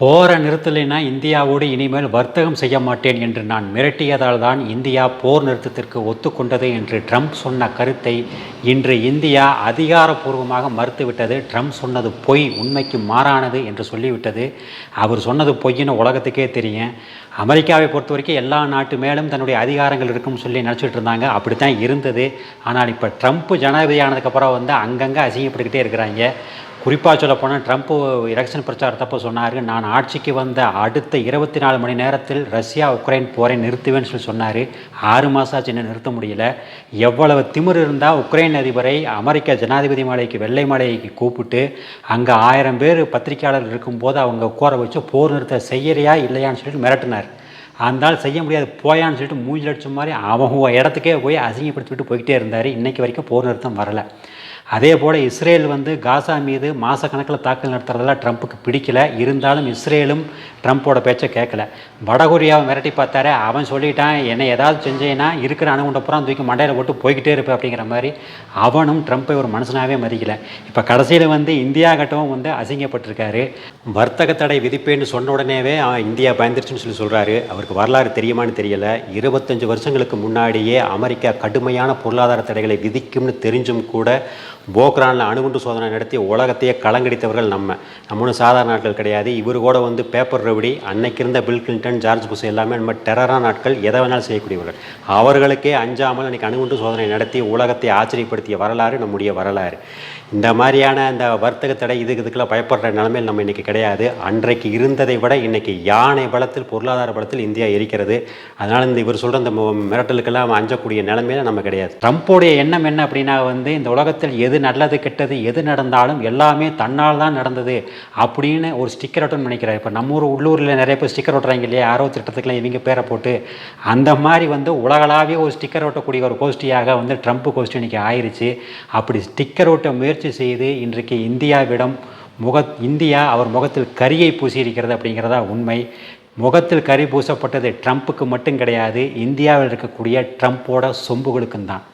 போரை நிறுத்தலைன்னா இந்தியாவோடு இனிமேல் வர்த்தகம் செய்ய மாட்டேன் என்று நான் மிரட்டியதால் தான் இந்தியா போர் நிறுத்தத்திற்கு ஒத்துக்கொண்டது என்று ட்ரம்ப் சொன்ன கருத்தை இன்று இந்தியா அதிகாரப்பூர்வமாக மறுத்துவிட்டது. ட்ரம்ப் சொன்னது பொய் உண்மைக்கு மாறானது என்று சொல்லிவிட்டது. அவர் சொன்னது பொய்ன்னு உலகத்துக்கே தெரியும். அமெரிக்காவை பொறுத்த வரைக்கும் எல்லா நாட்டு மேலும் தன்னுடைய அதிகாரங்கள் இருக்கும்னு சொல்லி நினச்சிட்டு இருந்தாங்க. அப்படி தான் இருந்தது. ஆனால் இப்போ ட்ரம்ப் ஜனாதிபதி ஆனதுக்கப்புறம் வந்து அங்கங்கே அசிங்கப்பட்டுக்கிட்டே இருக்கிறாங்க. குறிப்பாக சொல்லப்போனால் ட்ரம்ப் எலெக்ஷன் பிரச்சாரத்தப்போ சொன்னார் நான் ஆட்சிக்கு வந்த அடுத்த இருபத்தி நாலு மணி நேரத்தில் ரஷ்யா உக்ரைன் போரை நிறுத்துவேன்னு சொல்லி சொன்னார். ஆறு மாதம் ஆச்சு இன்னும் நிறுத்த முடியல. எவ்வளவு திமிர் இருந்தால் உக்ரைன் அதிபரை அமெரிக்க ஜனாதிபதி மாலைக்கு வெள்ளை மாளிகைக்கு கூப்பிட்டு அங்கே ஆயிரம் பேர் பத்திரிக்கையாளர் இருக்கும்போது அவங்க உட்கார வச்சு போர் நிறுத்த செய்யறியா இல்லையான்னு சொல்லிட்டு மிரட்டினார். அந்தால் செய்ய முடியாது போயான்னு சொல்லிட்டு மூஞ்சில் அடிச்ச மாதிரி அவங்க இடத்துக்கே போய் அசிங்கப்படுத்தி விட்டு போய்கிட்டே இருந்தார். இன்றைக்கு வரைக்கும் போர் நிறுத்தம் வரலை. அதே போல் இஸ்ரேல் வந்து காசா மீது மாதக்கணக்கில் தாக்கல் நடத்துறதெல்லாம் ட்ரம்ப்புக்கு பிடிக்கல. இருந்தாலும் இஸ்ரேலும் ட்ரம்ப்போட பேச்சை கேட்கல. வடகொரியாவை மிரட்டி பார்த்தாரு. அவன் சொல்லிட்டான் என்னை ஏதாவது செஞ்சேன்னா இருக்கிற அணுகுண்ட புறம் தூக்கி மண்டையில் போட்டு போய்கிட்டே இருப்பேன் அப்படிங்கிற மாதிரி அவனும் ட்ரம்ப்பை ஒரு மனுஷனாகவே மதிக்கல. இப்போ கடைசியில் வந்து இந்தியா கட்டவும் வந்து அசிங்கப்பட்டிருக்காரு. வர்த்தக தடை விதிப்பேன்னு சொன்ன உடனேவே அவன் இந்தியா பயந்துருச்சுன்னு சொல்லி சொல்கிறாரு அவருக்கு வரலாறு தெரியுமான்னு தெரியல. இருபத்தஞ்சு வருஷங்களுக்கு முன்னாடியே அமெரிக்கா கடுமையான பொருளாதார தடைகளை விதிக்கும்னு தெரிஞ்சும் கூட போக்ரானில் அணுகுண்டு சோதனை நடத்தி உலகத்தையே கலங்கடித்தவர்கள் நம்ம. நம்ம ஒன்றும் சாதாரண நாட்கள் கிடையாது. இவர் கூட வந்து பேப்பர் ரவுடி அன்னைக்கு இருந்த பில் கிளின்டன் ஜார்ஜ் புஷ் எல்லாமே நம்ம டெரரான நாட்கள் எதை வேணாலும் செய்யக்கூடியவர்கள். அவர்களுக்கே அஞ்சாமல் அன்றைக்கி அணுகுண்டு சோதனை நடத்தி உலகத்தை ஆச்சரியப்படுத்திய வரலாறு நம்முடைய வரலாறு. இந்த மாதிரியான இந்த வர்த்தக தடை இதுக்கு இதுக்கெல்லாம் பயப்படுற நிலைமையில் நம்ம இன்றைக்கி கிடையாது. அன்றைக்கு இருந்ததை விட இன்றைக்கி யானை பலத்தில் பொருளாதார பலத்தில் இந்தியா இருக்கிறது. அதனால் இந்த இவர் சொல்கிற இந்த மிரட்டலுக்கெல்லாம் அஞ்சக்கூடிய நிலைமையில நம்ம கிடையாது. ட்ரம்ப்போடைய எண்ணம் என்ன அப்படின்னா வந்து இந்த உலகத்தில் எது நல்லது கெட்டது எது நடந்தாலும் எல்லாமே தன்னால் தான் நடந்தது அப்படின்னு ஒரு ஸ்டிக்கர் ஒட்டணும்னு நினைக்கிறார். இப்போ நம்ம ஊர் உள்ளூரில் நிறைய பேர் ஸ்டிக்கர் ஒட்டுறாங்க இல்லையா? ஆரோ திட்டத்துக்குலாம் இவங்க பேரை போட்டு அந்த மாதிரி வந்து உலகளாவிய ஒரு ஸ்டிக்கர் ஒட்டக்கூடிய ஒரு கோஷ்டியாக வந்து ட்ரம்ப் கோஷ்டி இன்றைக்கி ஆயிடுச்சு அப்படி ஸ்டிக்கர் ஒட்ட முயற்சி செய்து இன்றைக்கு இந்தியாவிடம் முக இந்தியா அவர் முகத்தில் கரியை பூசியிருக்கிறது அப்படிங்கிறதா உண்மை. முகத்தில் கரி பூசப்பட்டது ட்ரம்ப்புக்கு மட்டும் கிடையாது இந்தியாவில் இருக்கக்கூடிய ட்ரம்ப்போட சொம்புகளுக்கும் தான்.